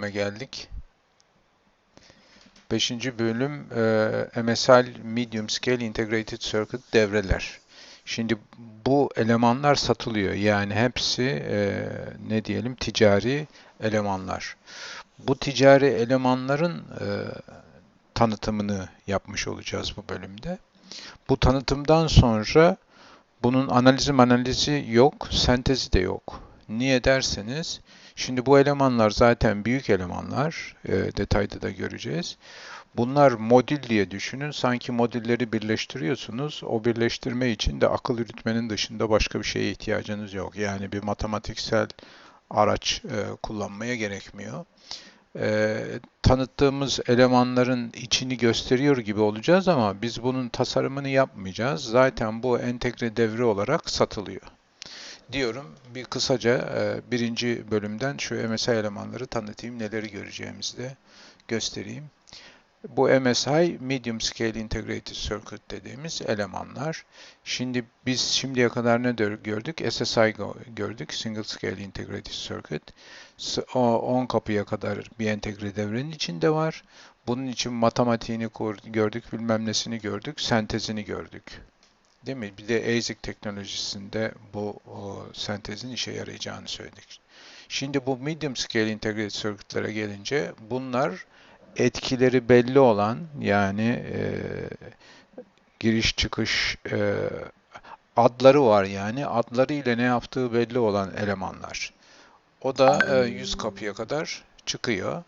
bölüme geldik. Beşinci bölüm e, MSL Medium Scale Integrated Circuit devreler. Şimdi bu elemanlar satılıyor. Yani hepsi e, ne diyelim ticari elemanlar. Bu ticari elemanların e, tanıtımını yapmış olacağız bu bölümde. Bu tanıtımdan sonra bunun analizi analizi yok, sentezi de yok. Niye derseniz, şimdi bu elemanlar zaten büyük elemanlar, e, detayda da göreceğiz. Bunlar modül diye düşünün. Sanki modülleri birleştiriyorsunuz. O birleştirme için de akıl yürütmenin dışında başka bir şeye ihtiyacınız yok. Yani bir matematiksel araç e, kullanmaya gerekmiyor. E, tanıttığımız elemanların içini gösteriyor gibi olacağız ama biz bunun tasarımını yapmayacağız. Zaten bu entegre devre olarak satılıyor. Diyorum bir kısaca e, birinci bölümden şu MSI elemanları tanıtayım, neleri göreceğimizi de göstereyim. Bu MSI Medium Scale Integrated Circuit dediğimiz elemanlar. Şimdi biz şimdiye kadar ne gördük? SSI gördük. Single Scale Integrated Circuit. 10 kapıya kadar bir entegre devrenin içinde var. Bunun için matematiğini gördük, bilmem nesini gördük, sentezini gördük. Değil mi? Bir de ASIC teknolojisinde bu o, sentezin işe yarayacağını söyledik. Şimdi bu medium scale integrated circuit'lara gelince bunlar etkileri belli olan yani e, giriş çıkış e, adları var yani adları ile ne yaptığı belli olan elemanlar. O da e, 100 kapıya kadar çıkıyor.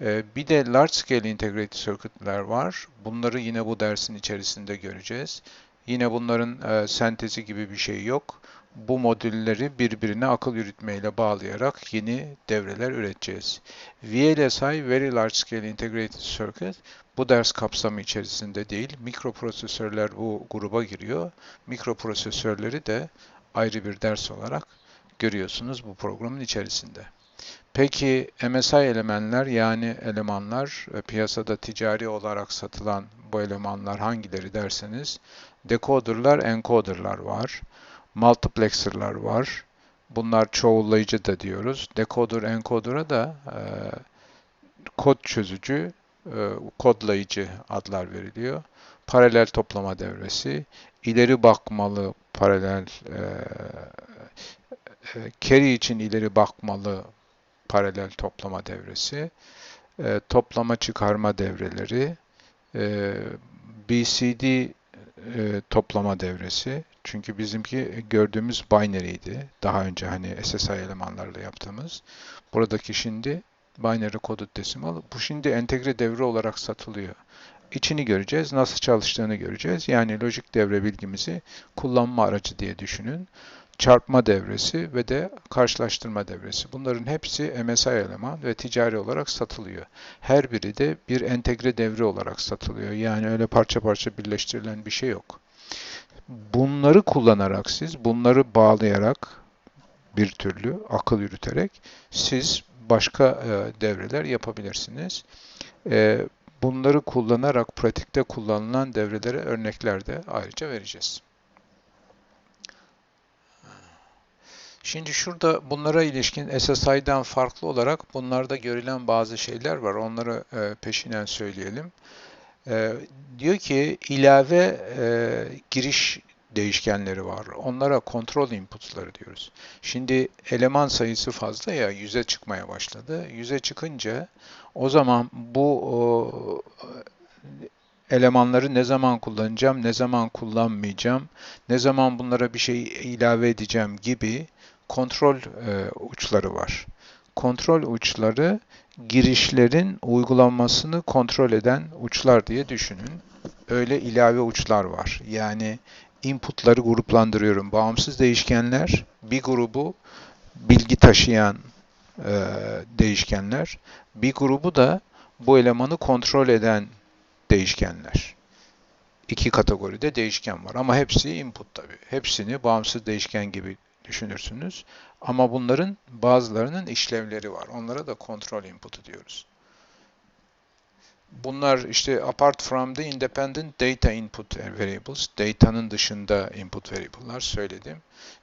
E, bir de large scale integrated circuit'ler var. Bunları yine bu dersin içerisinde göreceğiz. Yine bunların e, sentezi gibi bir şey yok. Bu modülleri birbirine akıl yürütmeyle bağlayarak yeni devreler üreteceğiz. VLSI, Very Large Scale Integrated Circuit, bu ders kapsamı içerisinde değil. Mikroprosesörler bu gruba giriyor. Mikroprosesörleri de ayrı bir ders olarak görüyorsunuz bu programın içerisinde. Peki MSI elemanlar yani elemanlar e, piyasada ticari olarak satılan bu elemanlar hangileri derseniz decoderlar, encoderlar var. Multiplexer'lar var. Bunlar çoğullayıcı da diyoruz. Decoder, encoder'a da e, kod çözücü, e, kodlayıcı adlar veriliyor. Paralel toplama devresi, ileri bakmalı paralel e, e, carry için ileri bakmalı paralel toplama devresi, e, toplama çıkarma devreleri, e, BCD e, toplama devresi. Çünkü bizimki gördüğümüz binary'ydi. Daha önce hani SSI elemanlarla yaptığımız. Buradaki şimdi binary coded decimal. Bu şimdi entegre devre olarak satılıyor. İçini göreceğiz, nasıl çalıştığını göreceğiz. Yani lojik devre bilgimizi kullanma aracı diye düşünün çarpma devresi ve de karşılaştırma devresi. Bunların hepsi MSI eleman ve ticari olarak satılıyor. Her biri de bir entegre devre olarak satılıyor. Yani öyle parça parça birleştirilen bir şey yok. Bunları kullanarak siz, bunları bağlayarak bir türlü akıl yürüterek siz başka e, devreler yapabilirsiniz. E, bunları kullanarak pratikte kullanılan devrelere örnekler de ayrıca vereceğiz. Şimdi şurada bunlara ilişkin SSI'den farklı olarak bunlarda görülen bazı şeyler var. Onları e, peşinen söyleyelim. E, diyor ki ilave e, giriş değişkenleri var. Onlara kontrol inputları diyoruz. Şimdi eleman sayısı fazla ya yüze çıkmaya başladı. Yüze çıkınca o zaman bu elemanları ne zaman kullanacağım, ne zaman kullanmayacağım, ne zaman bunlara bir şey ilave edeceğim gibi kontrol e, uçları var. Kontrol uçları girişlerin uygulanmasını kontrol eden uçlar diye düşünün. Öyle ilave uçlar var. Yani inputları gruplandırıyorum. Bağımsız değişkenler bir grubu bilgi taşıyan e, değişkenler, bir grubu da bu elemanı kontrol eden değişkenler. İki kategoride değişken var ama hepsi input tabi. Hepsini bağımsız değişken gibi düşünürsünüz. Ama bunların bazılarının işlevleri var. Onlara da kontrol inputu diyoruz. Bunlar işte apart from the independent data input variables, data'nın dışında input variable'lar söyledim.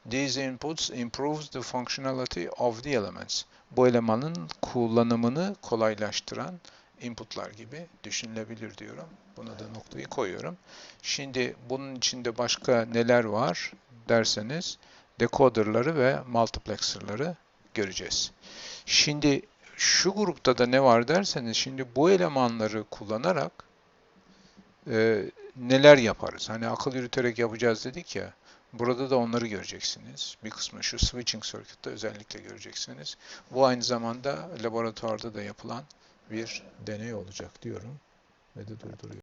These inputs improves the functionality of the elements. Bu elemanın kullanımını kolaylaştıran inputlar gibi düşünülebilir diyorum. Buna da noktayı koyuyorum. Şimdi bunun içinde başka neler var derseniz decoderları ve multiplexer'ları göreceğiz. Şimdi şu grupta da ne var derseniz şimdi bu elemanları kullanarak e, neler yaparız? Hani akıl yürüterek yapacağız dedik ya. Burada da onları göreceksiniz. Bir kısmı şu switching circuit'ta özellikle göreceksiniz. Bu aynı zamanda laboratuvarda da yapılan bir deney olacak diyorum ve de durduruyorum.